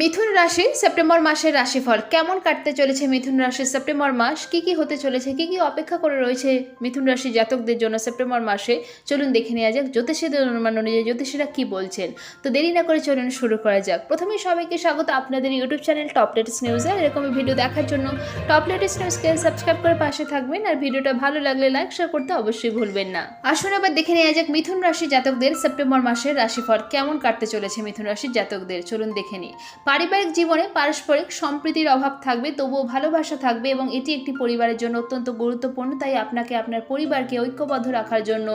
মিথুন রাশি সেপ্টেম্বর মাসের রাশিফল। কেমন কাটতে চলেছে মিথুন রাশির সেপ্টেম্বর মাস? কি কি হতে চলেছে? কি কি অপেক্ষা করে রয়েছে মিথুন রাশি জাতকদের জন্য সেপ্টেম্বর মাসে? চলুন দেখে নেওয়া যাক জ্যোতিষীদের অনুমান অনুযায়ী জ্যোতিষীরা কি বলছেন। তো দেরি না করে চলুন শুরু করা যাক। প্রথমেই সবাইকে স্বাগত আপনাদের ইউটিউব চ্যানেল টপ লেটেস্ট নিউজে। এরকম ভিডিও দেখার জন্য টপ লেটেস্ট নিউজকে সাবস্ক্রাইব করে পাশে থাকবেন আর ভিডিওটা ভালো লাগলে লাইক, শেয়ার করতে অবশ্যই ভুলবেন না। আসুন আবার দেখে নেওয়া যাক মিথুন রাশি জাতকদের সেপ্টেম্বর মাসের রাশিফল। কেমন কাটতে চলেছে মিথুন রাশির জাতকদের? চলুন দেখে নিই। পারিবারিক জীবনে পারস্পরিক সম্প্রীতির অভাব থাকবে, তবুও ভালোবাসা থাকবে এবং এটি একটি পরিবারের জন্য অত্যন্ত গুরুত্বপূর্ণ। তাই আপনাকে আপনার পরিবারকে ঐক্যবদ্ধ রাখার জন্য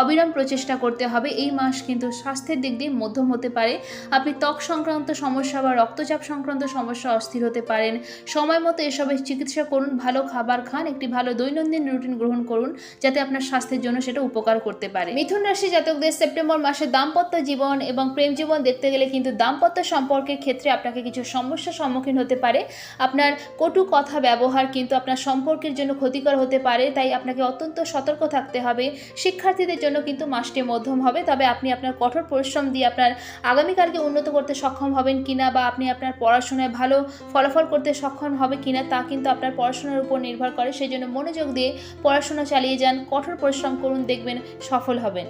অবিরাম প্রচেষ্টা করতে হবে। এই মাস কিন্তু স্বাস্থ্যের দিক দিয়ে মধ্যম হতে পারে। আপনি ত্বক সংক্রান্ত সমস্যা বা রক্তচাপ সংক্রান্ত সমস্যা অস্থির হতে পারেন। সময় মতো এসবের চিকিৎসা করুন, ভালো খাবার খান, একটি ভালো দৈনন্দিন রুটিন গ্রহণ করুন, যাতে আপনার স্বাস্থ্যের জন্য সেটা উপকার করতে পারে। মিথুন রাশি জাতকদের সেপ্টেম্বর মাসে দাম্পত্য জীবন এবং প্রেম জীবন দেখতে গেলে কিন্তু দাম্পত্য সম্পর্কের ক্ষেত্রে আপনাকে কিছু সমস্যার সম্মুখীন হতে পারে। আপনার কটু কথা ব্যবহার কিন্তু আপনার সম্পর্কের জন্য ক্ষতিকর হতে পারে, তাই আপনাকে অত্যন্ত সতর্ক থাকতে হবে। শিক্ষার্থীদের জন্য কিন্তু মাসটি মধ্যম হবে, তবে আপনি আপনার কঠোর পরিশ্রম দিয়ে আপনার আগামীকালকে উন্নত করতে সক্ষম হবেন কিনা বা আপনি আপনার পড়াশোনায় ভালো ফলাফল করতে সক্ষম হবে কিনা তা কিন্তু আপনার পড়াশোনার উপর নির্ভর করে। সেই জন্য মনোযোগ দিয়ে পড়াশোনা চালিয়ে যান, কঠোর পরিশ্রম করুন, দেখবেন সফল হবেন।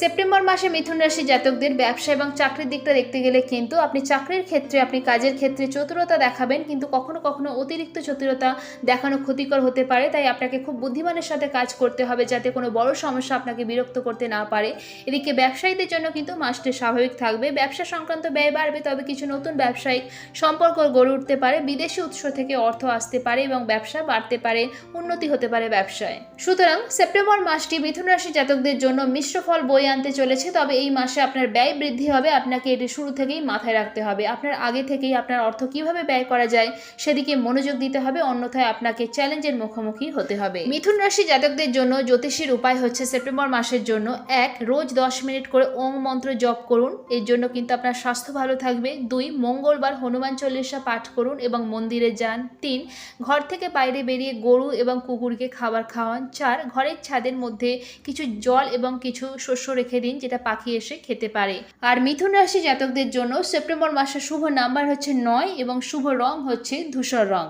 সেপ্টেম্বর মাসে মিথুন রাশি জাতকদের ব্যবসা এবং চাকরির দিকটা দেখতে গেলে কিন্তু আপনি চাকরির ক্ষেত্রে, আপনি কাজের ক্ষেত্রে চতুরতা দেখাবেন, কিন্তু কখনো কখনো অতিরিক্ত চতুরতা দেখানো ক্ষতিকর হতে পারে। তাই আপনাকে খুব বুদ্ধিমানের সাথে কাজ করতে হবে যাতে কোনো বড় সমস্যা আপনাকে বিরক্ত করতে না পারে। এদিকে ব্যবসায়ীদের জন্য কিন্তু মাসটি স্বাভাবিক থাকবে। ব্যবসা সংক্রান্ত ব্যয় বাড়বে, তবে কিছু নতুন ব্যবসায়িক সম্পর্ক গড়ে উঠতে পারে। বিদেশি উৎস থেকে অর্থ আসতে পারে এবং ব্যবসা বাড়তে পারে, উন্নতি হতে পারে ব্যবসায়। সুতরাং সেপ্টেম্বর মাসটি মিথুন রাশি জাতকদের জন্য মিশ্র ফল বই আনতে চলেছে, তবে এই মাসে আপনার ব্যয় বৃদ্ধি হবে, আপনাকে এটি শুরু থেকেই মাথায় রাখতে হবে। আপনার আগে থেকেই আপনার অর্থ কীভাবে ব্যয় করা যায়, সেদিকে মনোযোগ দিতে হবে, অন্যথায় আপনাকে চ্যালেঞ্জের মুখোমুখি হতে হবে। মিথুন রাশি জাতকদের জন্য জ্যোতিষীর উপায় হচ্ছে সেপ্টেম্বর মাসের জন্য, এক, রোজ দশ মিনিট করে ওম মন্ত্র জপ করুন, এর জন্য কিন্তু আপনার স্বাস্থ্য ভালো থাকবে। দুই, মঙ্গলবার হনুমান চল্লিশা পাঠ করুন এবং মন্দিরে যান। তিন, ঘর থেকে বাইরে বেরিয়ে গরু এবং কুকুরকে খাবার খাওয়ান। চার, ঘরের ছাদের মধ্যে কিছু জল এবং কিছু শস্য রেখে দিন, যেটা পাখি এসে খেতে পারে। আর মিথুন রাশি জাতকদের জন্য সেপ্টেম্বর মাসের শুভ নাম্বার হচ্ছে নয় এবং শুভ রং হচ্ছে ধূসর রং।